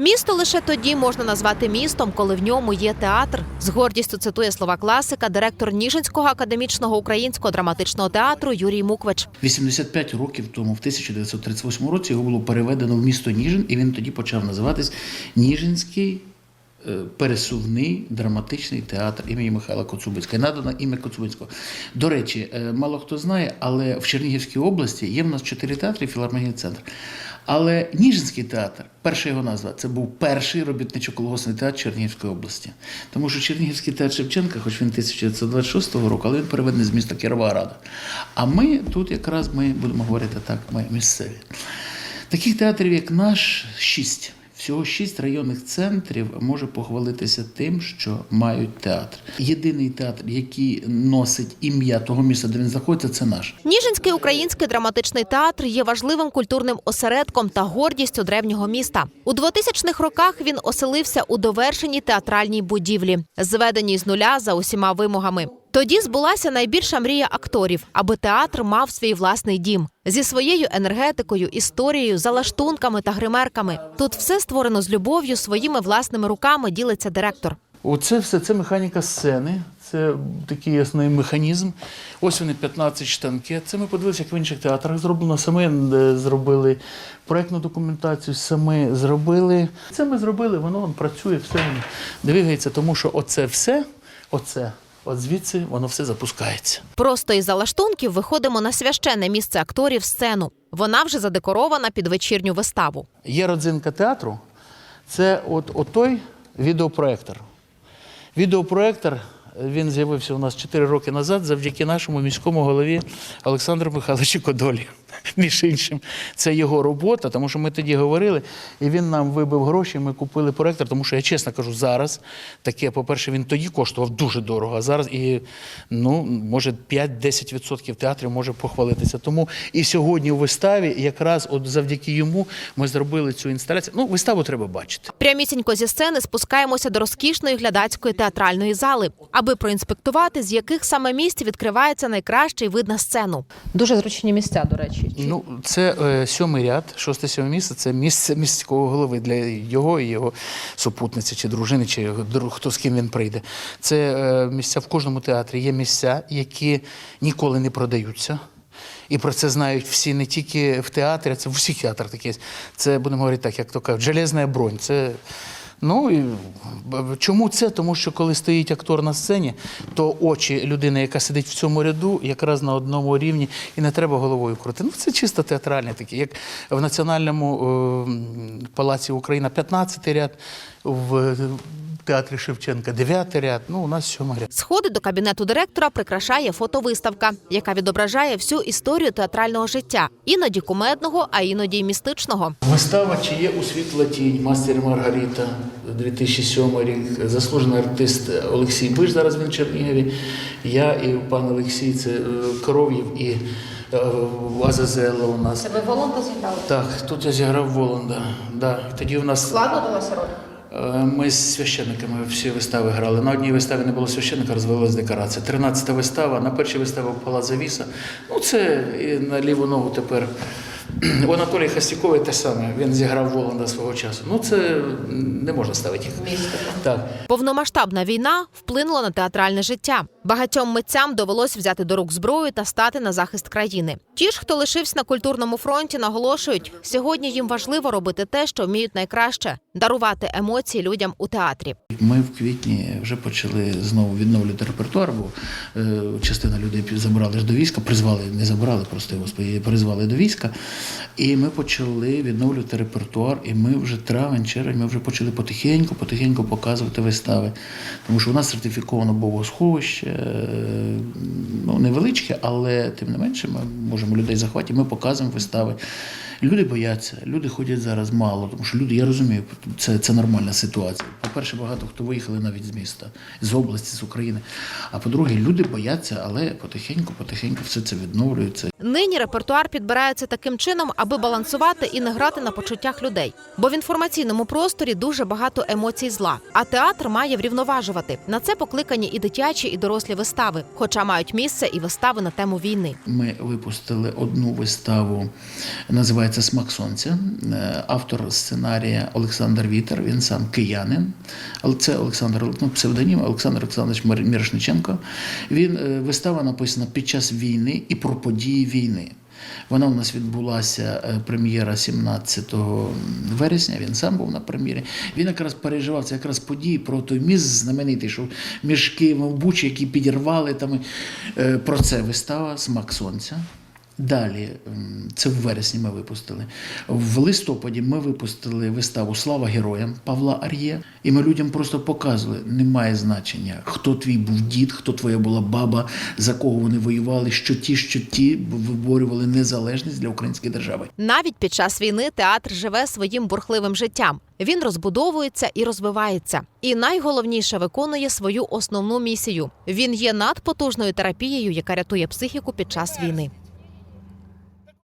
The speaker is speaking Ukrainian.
Місто лише тоді можна назвати містом, коли в ньому є театр. З гордістю цитує слова класика, директор Ніжинського академічного українського драматичного театру Юрій Муквич. 85 років тому, в 1938 році, його було переведено в місто Ніжин, і він тоді почав називатись Ніжинський пересувний драматичний театр імені Михайла Коцубинського. Надано ім'я Коцубинського. До речі, е, мало хто знає, але в Чернігівській області є в нас чотири театри філармонійний центр. Але Ніжинський театр, перша його назва, це був перший робітничо-колгоспний театр Чернігівської області. Тому що Чернігівський театр Шевченка, хоч він 1926 року, але він переведений з міста Кіровограда. А ми тут якраз ми будемо говорити так, ми місцеві. Таких театрів, як наш, шість. Всього шість районних центрів може похвалитися тим, що мають театр. Єдиний театр, який носить ім'я того міста, де він знаходиться, це наш. Ніжинський український драматичний театр є важливим культурним осередком та гордістю древнього міста. У 2000-х роках він оселився у довершеній театральній будівлі, зведеній з нуля за усіма вимогами. Тоді збулася найбільша мрія акторів, аби театр мав свій власний дім зі своєю енергетикою, історією, залаштунками та гримерками. Тут все створено з любов'ю, своїми власними руками ділиться директор. Оце все це механіка сцени. Це такий основний механізм. Ось вони 15 штанки. Це ми подивилися, як в інших театрах зроблено. Саме е, зробили проектну документацію, саме зробили. Це ми зробили, воно працює, все двигається, тому що оце все, оце, от звідси воно все запускається. Просто із залаштунків виходимо на священне місце акторів сцену. Вона вже задекорована під вечірню виставу. Є родзинка театру, це от, от той відеопроектор. Відеопроектор він з'явився у нас 4 роки назад завдяки нашому міському голові Олександру Михайловичу Кодолі. Між іншим, це його робота, тому що ми тоді говорили, і він нам вибив гроші. Ми купили проектор, тому що я чесно кажу, зараз таке, по-перше, він тоді коштував дуже дорого, а зараз і ну, може 5-10% театрів може похвалитися. Тому і сьогодні у виставі, якраз от завдяки йому, ми зробили цю інсталяцію. Ну, виставу треба бачити. Прямісінько зі сцени спускаємося до розкішної глядацької театральної зали, аби проінспектувати, з яких саме місць відкривається найкращий вид на сцену. Дуже зручні місця, до речі. Ну, це е, сьомий ряд, шосте сьоме місце. Це місце міського голови для його і його супутниці, чи дружини, чи хто з ким він прийде. Це е, місця в кожному театрі. Є місця, які ніколи не продаються. І про це знають всі не тільки в театрі, а це в усіх театрах таке. Це будемо говорити так, як то кажуть, железна бронь. Це Ну і чому це? Тому що коли стоїть актор на сцені, то очі людини, яка сидить в цьому ряду, якраз на одному рівні, і не треба головою крути. Ну це чисто театральне таке. Як в Національному е, палаці Україна 15 ряд, в театрі Шевченка 9 ряд. Ну у нас 7 ряд. Сходи до кабінету директора прикрашає фотовиставка, яка відображає всю історію театрального життя, іноді кумедного, а іноді й містичного. Вистава «Чи є у світла тінь» мастер Маргарита 2007 рік. Заслужений артист Олексій Биш, зараз він в Чернігові. Я і пан Олексій, це е, Коров'єв і Азазела у нас. ви Волонта зіграли? Так, тут я зіграв Воланда. Да. Тоді у нас Складно далася роль? Е, ми з священниками всі вистави грали. На одній виставі не було священника, розвелась декорація. Тринадцята вистава, на першій виставі Пала завіса. Ну, це і на ліву ногу тепер. У Анатолія Хастіковий те саме. Він зіграв Воланда свого часу. Ну, це не можна ставити їх. Так. Повномасштабна війна вплинула на театральне життя. Багатьом митцям довелось взяти до рук зброю та стати на захист країни. Ті ж, хто лишився на культурному фронті, наголошують, сьогодні їм важливо робити те, що вміють найкраще дарувати емоції людям у театрі. Ми в квітні вже почали знову відновлювати репертуар, бо е, частина людей забрали ж до війська, призвали, не забрали, просто господи, призвали до війська. І ми почали відновлювати репертуар, і ми вже травень, червень, ми вже почали потихеньку, потихеньку показувати вистави. Тому що у нас сертифіковано богосховище, ну, невеличке, але тим не менше ми можемо людей захватити, ми показуємо вистави. Люди бояться, люди ходять зараз мало, тому що люди, я розумію, це, це нормальна ситуація. По-перше, багато хто виїхали навіть з міста, з області, з України. А по-друге, люди бояться, але потихеньку, потихеньку все це відновлюється. Нині репертуар підбирається таким чином, аби балансувати і не грати на почуттях людей. Бо в інформаційному просторі дуже багато емоцій зла. А театр має врівноважувати. На це покликані і дитячі, і дорослі вистави, хоча мають місце і вистави на тему війни. Ми випустили одну виставу, називається Смак сонця. Е, Автор сценарія Олександр Вітер. Він сам киянин, але це Олександр ну, псевдонім Олександр Олександрович Мірошниченко. Він е, вистава написана під час війни і про події війни. Вона у нас відбулася е, прем'єра 17 вересня. Він сам був на прем'єрі. Він якраз переживав це якраз події про той міст знаменитий, що між Києвом Бучі, які підірвали там. е, Про це вистава Смак сонця. Далі, це в вересні ми випустили. В листопаді ми випустили виставу Слава героям Павла Ар'є. І ми людям просто показували, немає значення, хто твій був дід, хто твоя була баба, за кого вони воювали, що ті, що ті виборювали незалежність для української держави. Навіть під час війни театр живе своїм бурхливим життям. Він розбудовується і розвивається. І найголовніше виконує свою основну місію. Він є надпотужною терапією, яка рятує психіку під час війни.